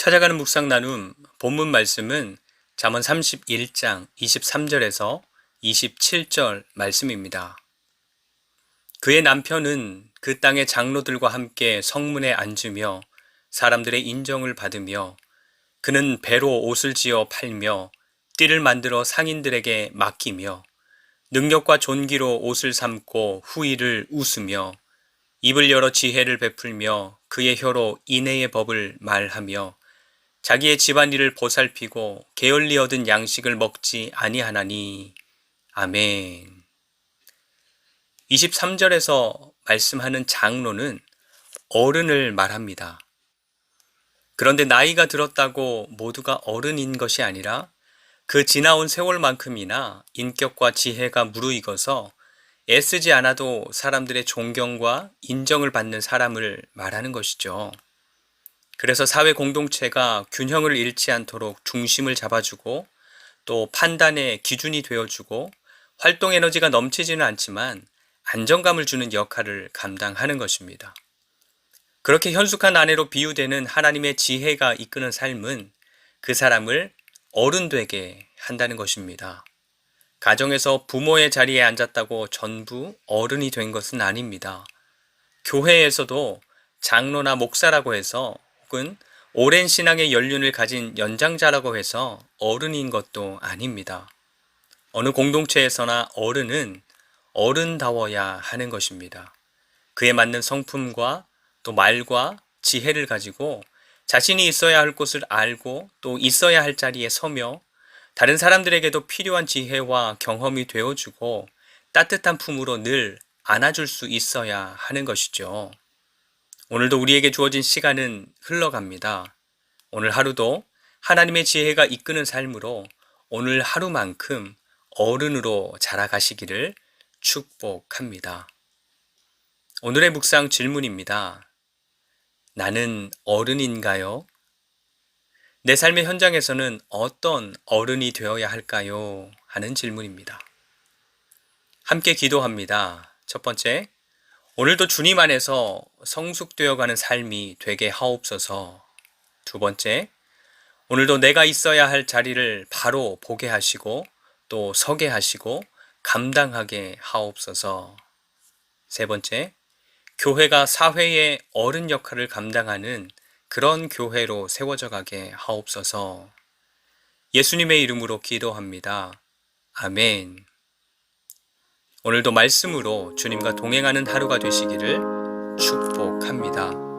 찾아가는 묵상 나눔 본문 말씀은 잠언 31장 23절에서 27절 말씀입니다. 그의 남편은 그 땅의 장로들과 함께 성문에 앉으며 사람들의 인정을 받으며 그는 배로 옷을 지어 팔며 띠를 만들어 상인들에게 맡기며 능력과 존귀로 옷을 삼고 후일을 웃으며 입을 열어 지혜를 베풀며 그의 혀로 인애의 법을 말하며 자기의 집안일을 보살피고 게을리 얻은 양식을 먹지 아니하나니 아멘. 23절에서 말씀하는 장로는 어른을 말합니다. 그런데 나이가 들었다고 모두가 어른인 것이 아니라 그 지나온 세월만큼이나 인격과 지혜가 무르익어서 애쓰지 않아도 사람들의 존경과 인정을 받는 사람을 말하는 것이죠. 그래서 사회 공동체가 균형을 잃지 않도록 중심을 잡아주고 또 판단의 기준이 되어주고 활동 에너지가 넘치지는 않지만 안정감을 주는 역할을 감당하는 것입니다. 그렇게 현숙한 아내로 비유되는 하나님의 지혜가 이끄는 삶은 그 사람을 어른 되게 한다는 것입니다. 가정에서 부모의 자리에 앉았다고 전부 어른이 된 것은 아닙니다. 교회에서도 장로나 목사라고 해서 혹은 오랜 신앙의 연륜을 가진 연장자라고 해서 어른인 것도 아닙니다. 어느 공동체에서나 어른은 어른다워야 하는 것입니다. 그에 맞는 성품과 또 말과 지혜를 가지고 자신이 있어야 할 곳을 알고 또 있어야 할 자리에 서며 다른 사람들에게도 필요한 지혜와 경험이 되어주고 따뜻한 품으로 늘 안아줄 수 있어야 하는 것이죠. 오늘도 우리에게 주어진 시간은 흘러갑니다. 오늘 하루도 하나님의 지혜가 이끄는 삶으로 오늘 하루만큼 어른으로 자라가시기를 축복합니다. 오늘의 묵상 질문입니다. 나는 어른인가요? 내 삶의 현장에서는 어떤 어른이 되어야 할까요? 하는 질문입니다. 함께 기도합니다. 첫 번째, 오늘도 주님 안에서 성숙되어 가는 삶이 되게 하옵소서. 두 번째, 오늘도 내가 있어야 할 자리를 바로 보게 하시고 또 서게 하시고 감당하게 하옵소서. 세 번째, 교회가 사회의 어른 역할을 감당하는 그런 교회로 세워져 가게 하옵소서. 예수님의 이름으로 기도합니다. 아멘. 오늘도 말씀으로 주님과 동행하는 하루가 되시기를 축복합니다.